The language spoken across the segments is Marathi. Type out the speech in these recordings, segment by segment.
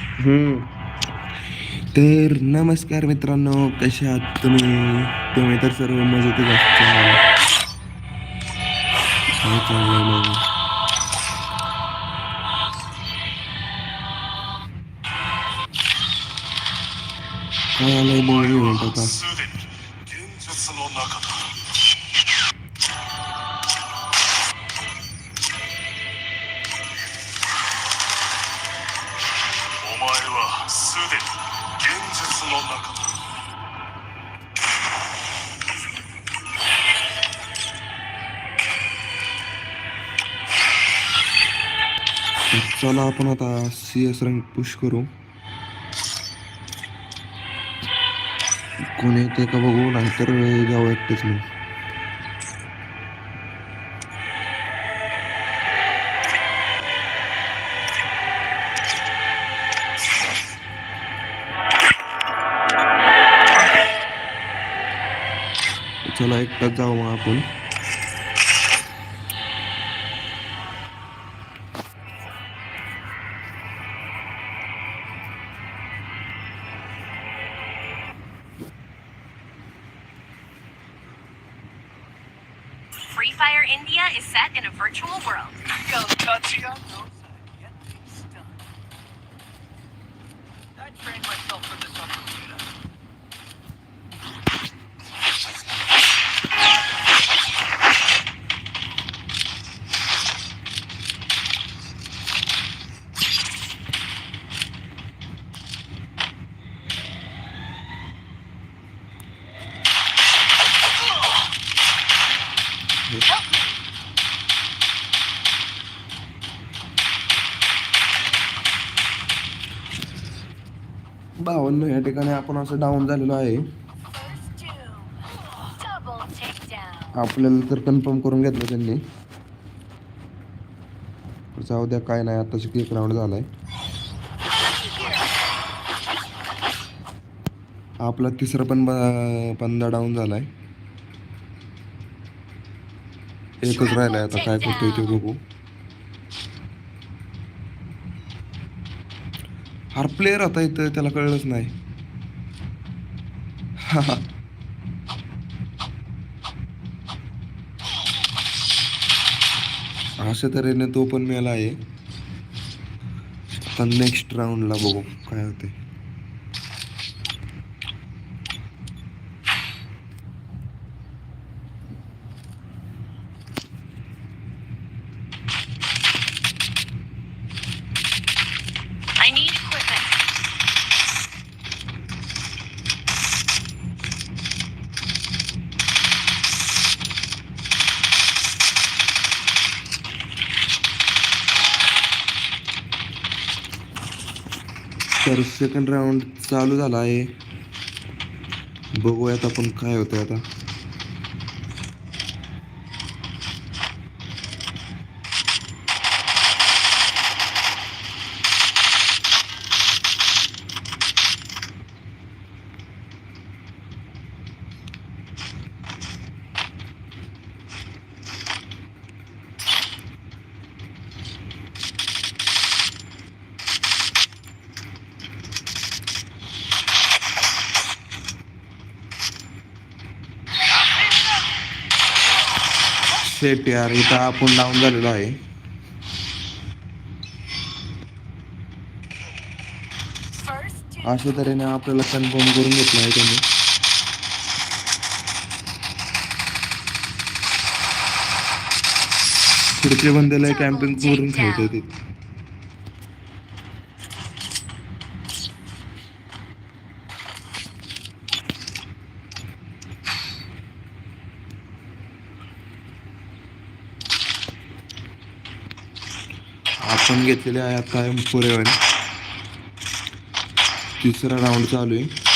हम्म. तर नमस्कार मित्रांनो कसे आहात तुम्ही? तुम्ही तर सर्व मजेतच असता. काय आलंय बॉडी म्हणत होता चला आपण आता सी एस रंग पुश करू. कोणी ते का बघू? नाहीतर जाऊ एकटेच मी. चला एकटाच जाऊ मग आपण. ठिकाणी आपण असं डाऊन झालेलो आहे. आपल्याला तर कन्फर्म करून घेतलं त्यांनी. जाऊ द्या काय नाही आता एक राऊंड झालाय. आपला तिसरा पण पंधरा डाऊन झालाय. एकच राहिलाय आता काय करतोय ते बघू. हार प्लेअर आता इथं त्याला कळलंच नाही. अशा तऱ्हेने तो पण मेला आहे. आता नेक्स्ट राऊंडला बघू काय होते तर सेकंड राऊंड चालू झाला आहे. बघूयात आपण काय होतं आता. शेट यार इथं आपण डाऊन झालेलो आहे. अशा तऱ्हेने आपल्याला कन्फर्म करून घेतलं आहे त्यांनी. पुढचे बंदेला कॅम्पिंग करून खेळतोय ते आपण घेतलेले आहे. आता पुरे तिसरा राऊंड चालू आहे.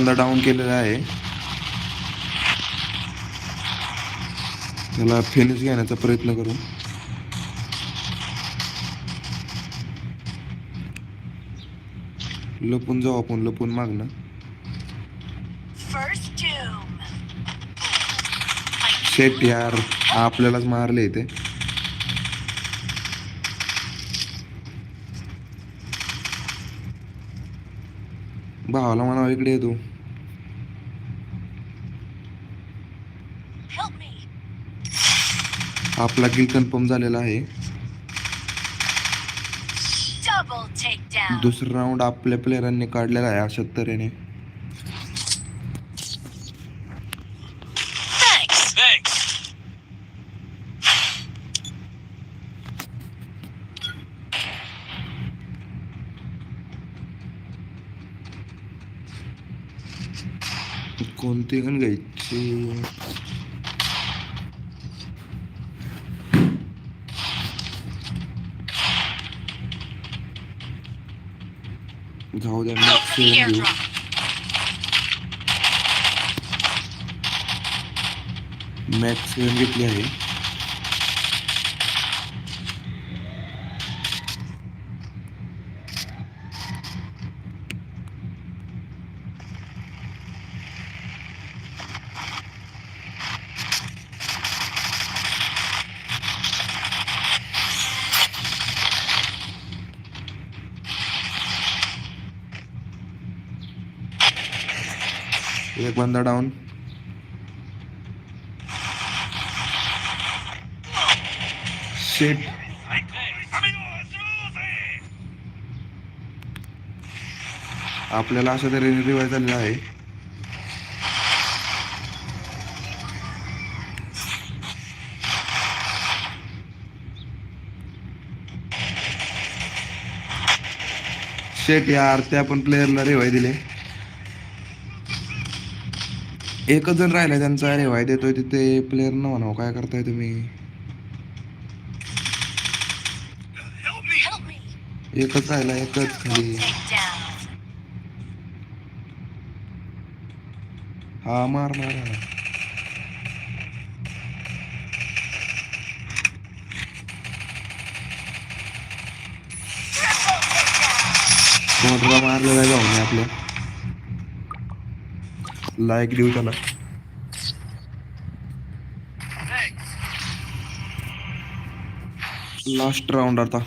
एक बंदा डाऊन केलेला आहे. त्याला फिनिश घेण्याचा प्रयत्न करू. लपून जाऊ आपण लपून मागणं. शेट यार आपल्यालाच मारले इथे. भावाला म्हणावं इकडे me. आपला किल कन्फर्म झालेला आहे. दुसरा राऊंड आपल्या प्लेयरांनी काढलेला आहे अशा तऱ्हेने Thanks. Thanks. कोणती गण घ्यायची. जाऊ द्या Go मॅक्स for the घेऊ. Airdrop. मॅक्स घेतली आहे. एक बंदा डाऊन शेट आपल्याला अशा तऱ्हेने रिवाय झालेला आहे. शेट यार त्या पण प्लेअरला रिवाय दिले. एकच जण राहिलाय त्यांचा रिवाय देतोय तिथे प्लेअर न म्हणावं काय करताय तुम्ही. एकच राहिला एकच खाली. हा मार मार मारलेला जाऊन मी आपल्या. लाईक देऊ त्याला. लास्ट राऊंड आता.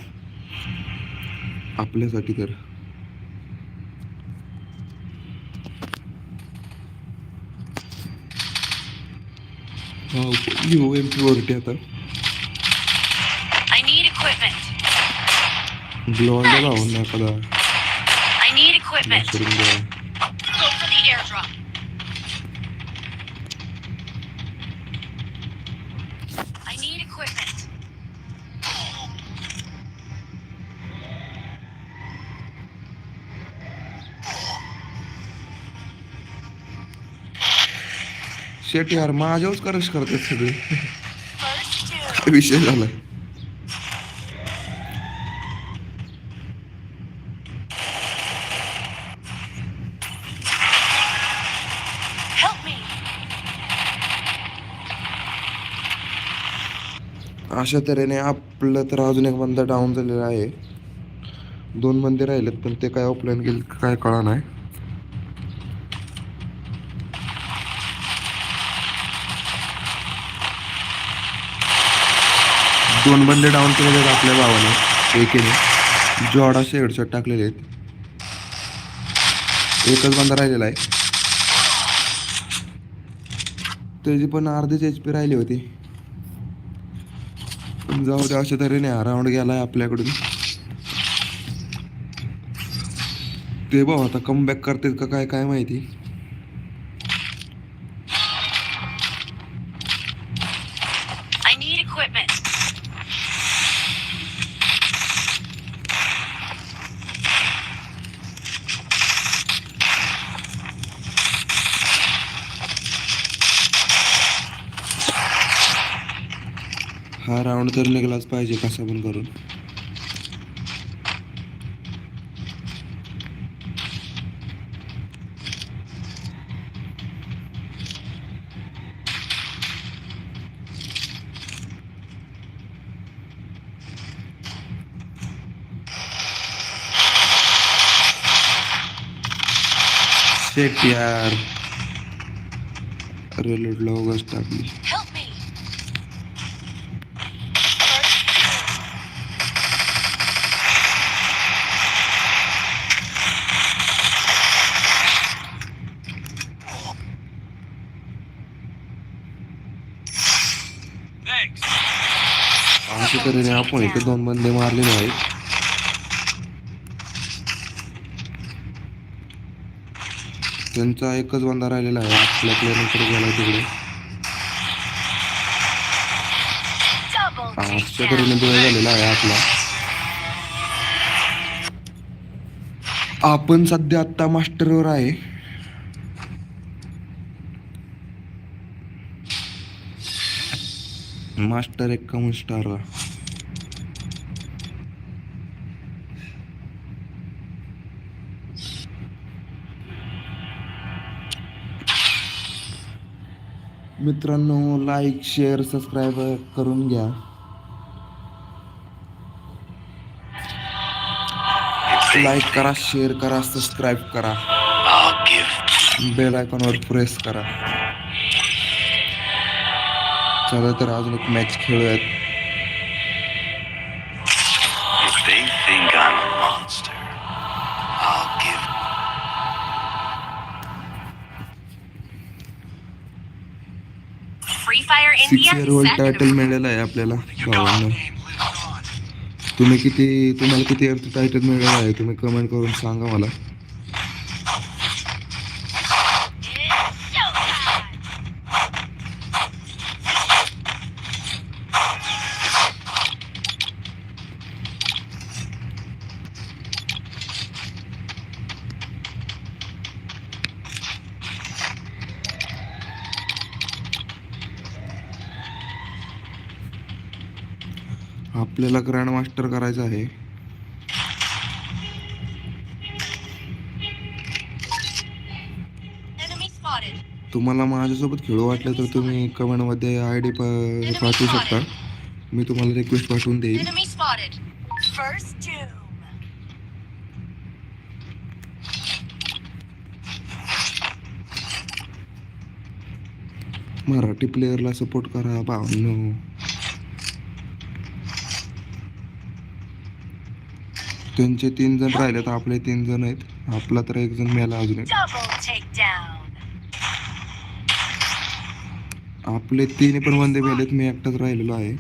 आपल्यासाठी तर. हो घेऊ एम पी वरती आता. I need equipment. ग्लोअरला जाऊन ना एखादा. करून द्या शेट यार माझ्यावरच करश करतात सगळे. काय विषय झाला. अशा तऱ्हेने आपलं तर अजून एक बंदा डाऊन झालेला आहे दोन बंदे राहिलेत पण ते काय ऑफलाईन गेले काय कळा नाही दोन बंदे डाऊन केलेले आहेत आपल्या भावाने. एकेने. जॉडाचे हेडशॉट टाकलेले आहेत. एकच बंदा राहिलेला आहे. त्याची पण अर्धीच एच पी राहिली होती. पण जाऊ दे अशा तऱ्हेने हा राऊंड गेला आहे आपल्याकडून. ते भाऊ आता कमबॅक करतात का काय काय माहिती. हा राऊंड तर निघलाच पाहिजे कसा पण करून. शेट यार. अरे लुटलो उगाच अशा तऱ्हेने आपण इथे दोन बंदे मारलेले आहेत. त्यांचा एकच बंदा राहिलेला आहे. आपल्या प्लेअरकडे गेला तिकडे. अशा तऱ्हेने वेळ झालेला आहे आपला. आपण सध्या आता मास्टरवर आहे. मास्टर एक कमन स्टारला मित्रांनो लाईक शेअर सबस्क्राईब करून घ्या. लाईक करा शेअर करा सबस्क्राईब करा. बेल आयकॉनवर प्रेस करा. चला तर अजून एक मॅच खेळूयात. सिक्स इयर टायटल मिळालेलं आहे आपल्याला भावांनो. तुम्ही किती तुम्हाला किती टायटल मिळालं आहे? तुम्ही कमेंट करून सांगा मला. आपल्याला ग्रँड मास्टर करायचं आहे. तुम्हाला माझ्यासोबत खेळू वाटलं तर तुम्ही कमेंटमध्ये आय डी पाठवू शकता. मी तुम्हाला रिक्वेस्ट पाठवून देईल. मराठी प्लेअरला सपोर्ट करा भावनो. त्यांचे तीन जण राहिले तर आपले तीन जण आहेत. आपला तर एक जण मेला अजून एक. आपले तिन्ही पण वंदे मेलेत मी एकटाच राहिलेलो आहे.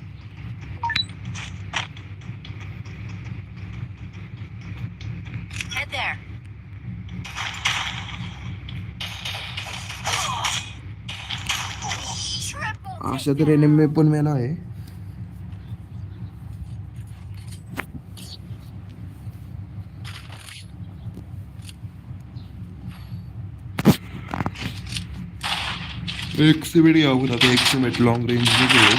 अशा तऱ्हेने मी पण मेला आहे. एक्सिबिट घेऊ आता एक्सिबिट लॉंग रेंज घेऊ.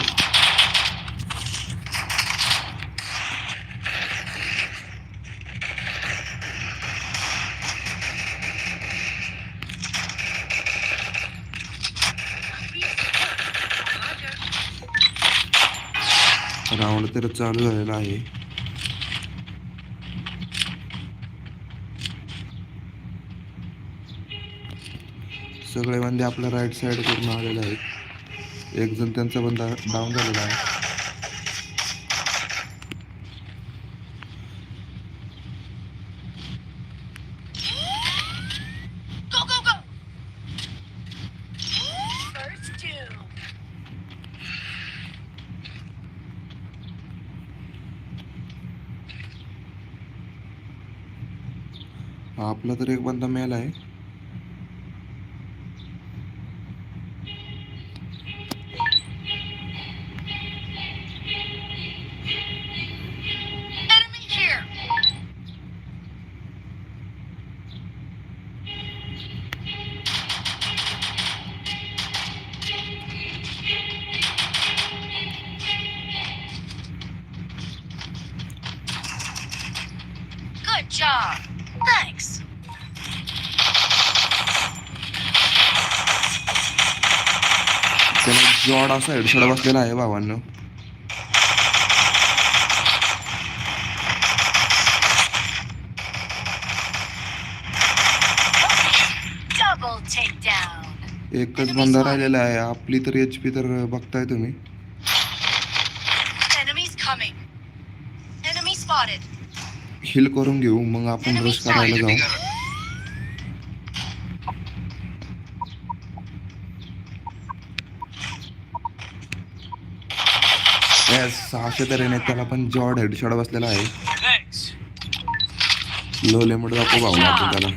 राऊंड तर चालू झालेला आहे. सगळे बंदे आपल्या राईट साईड करून आलेले आहेत. एक जण त्यांचा बंदा डाऊन झालेला आहे. आपला तर एक बंदा मेला आहे. Good job. Thanks. त्याला जॉड असा हेडशॉट बसलेला आहे भावांनो एकच बंदा राहिलेला आहे आपली तर एच पी तर बघताय तुम्ही हिल करून घेऊ मग आपण रश करायला जाऊ सहाशे तऱ्हेने त्याला पण जॉड हेडशॉट बसलेला आहे. लो लिमिट दाखवू भावला आपण त्याला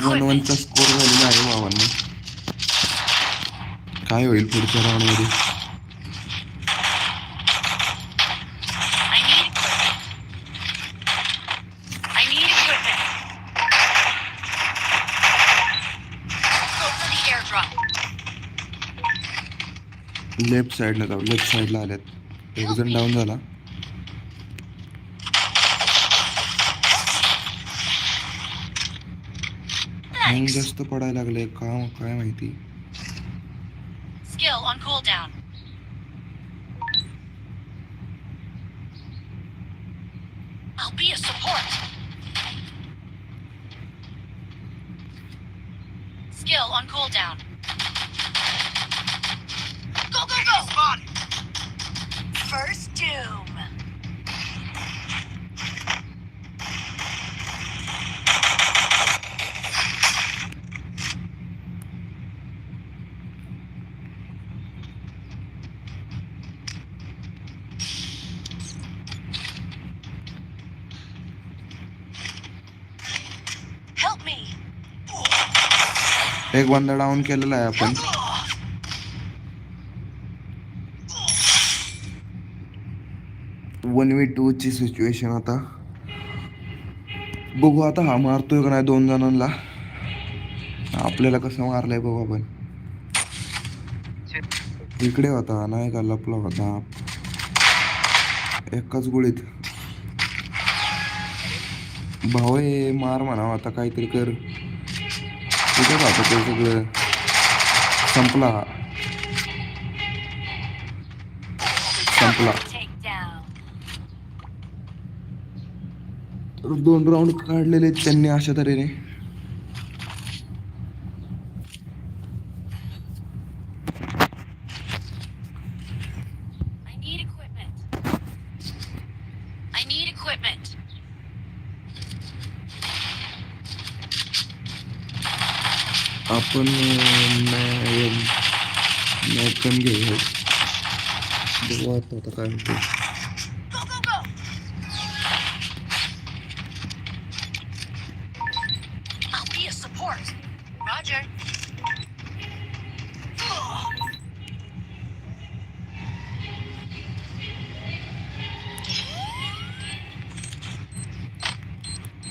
वन. वनचा स्कोर झालेला आहे भावांना काय होईल पुढच्या राऊंडमध्ये. लेफ्ट साईडला जाऊ. लेफ्ट साईडला आल्यात. एक जण डाऊन झाला. जास्त पडायला लागले का काय माहिती? Skill on cooldown. एक बंदा डाऊन केलेला आहे आपण. वन वी टू ची सिच्युएशन आता. बघू आता हा मारतोय का नाही दोन जणांना. आपल्याला कसं मारलंय बघू आपण. इकडे होता नाही का? लपला होता. एकाच गोळीत. भाऊ हे मार म्हणा आता काहीतरी कर. कुठे आता ते सगळं संपला संपला. तर दोन राऊंड काढलेले आहेत त्यांनी अशा तऱ्हेने. बघू आता काय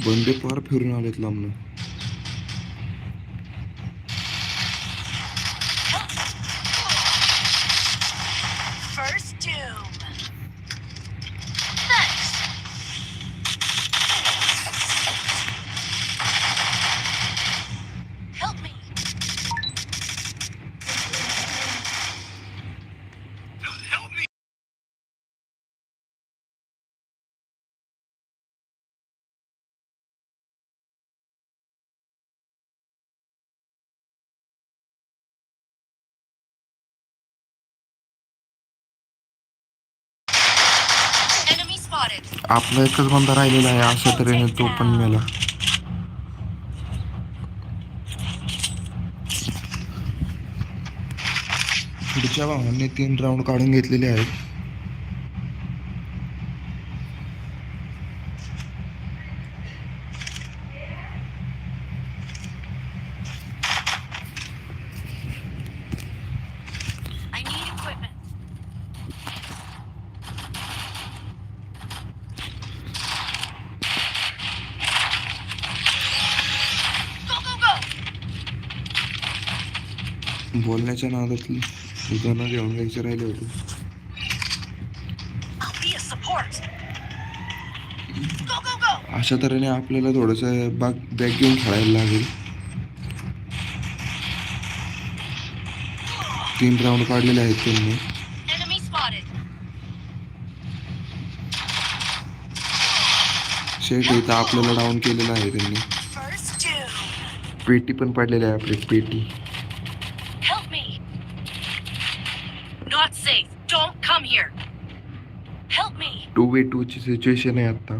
बंदे पार फिरून आलेत लांबनं आपला एकच बंदा राहिलेला आहे अशा तऱ्हेने तो पण मेला. पुढच्या भावांनी तीन राऊंड काढून घेतलेले आहेत. बोलण्याच्या नादात जण घेऊन जायचे राहिले होते! अशा तऱ्हेने आपल्याला थोडंसं बाग बॅग घेऊन खेळायला लागेल. तीन राऊंड काढलेले आहेत त्यांनी. शेट इथं आपल्याला डाऊन केलेलं आहे त्यांनी. पेटी पण पडलेली आहे आपली पेटी. टू वे टूची सिच्युएशन आहे आत्ता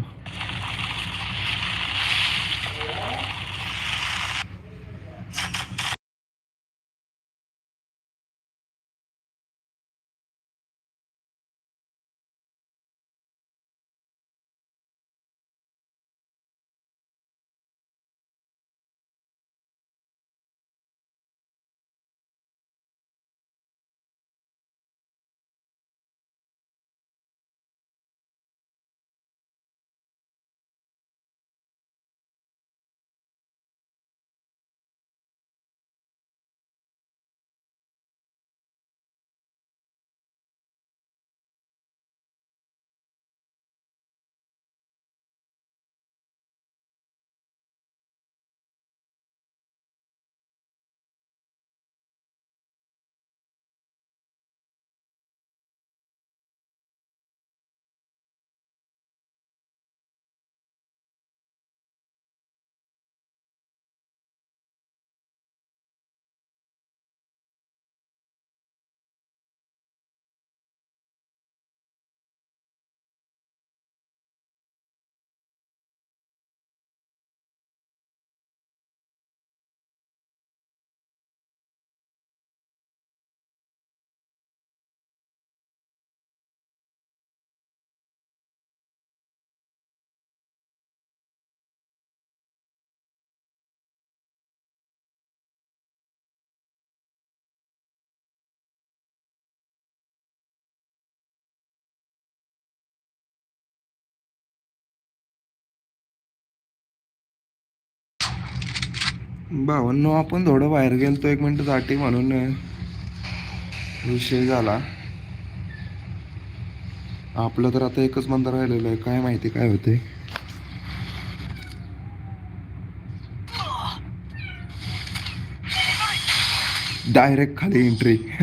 भावांनो आपण थोडं बाहेर गेलतो. एक मिनटं साठी म्हणून विषय झाला. आपलं तर आता एकच मंदिर राहिलेलं आहे. काय माहिती काय होते. डायरेक्ट खाली एंट्री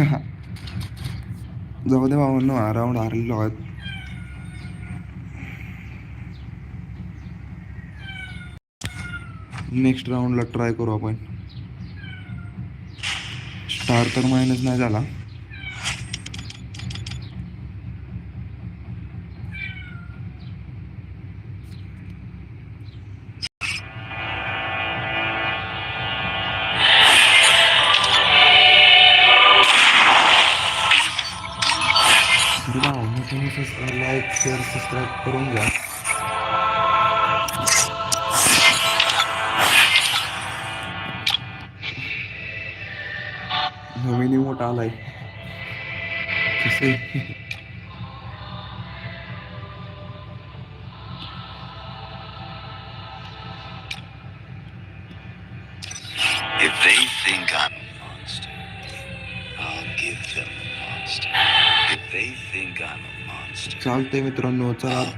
जाऊ दे भावांनो राऊंड हारलेलो आहे नेक्स्ट राऊंडला ट्राय करू आपण. स्टार तर मायनस नाही झाला. लाईक शेअर सबस्क्राईब करून घ्या. नवीन मोठा आलाय कसं आहे? If they think I'm a monster, I'll give them a monster. If they think I'm a monster, चालतंय मित्रांनो चला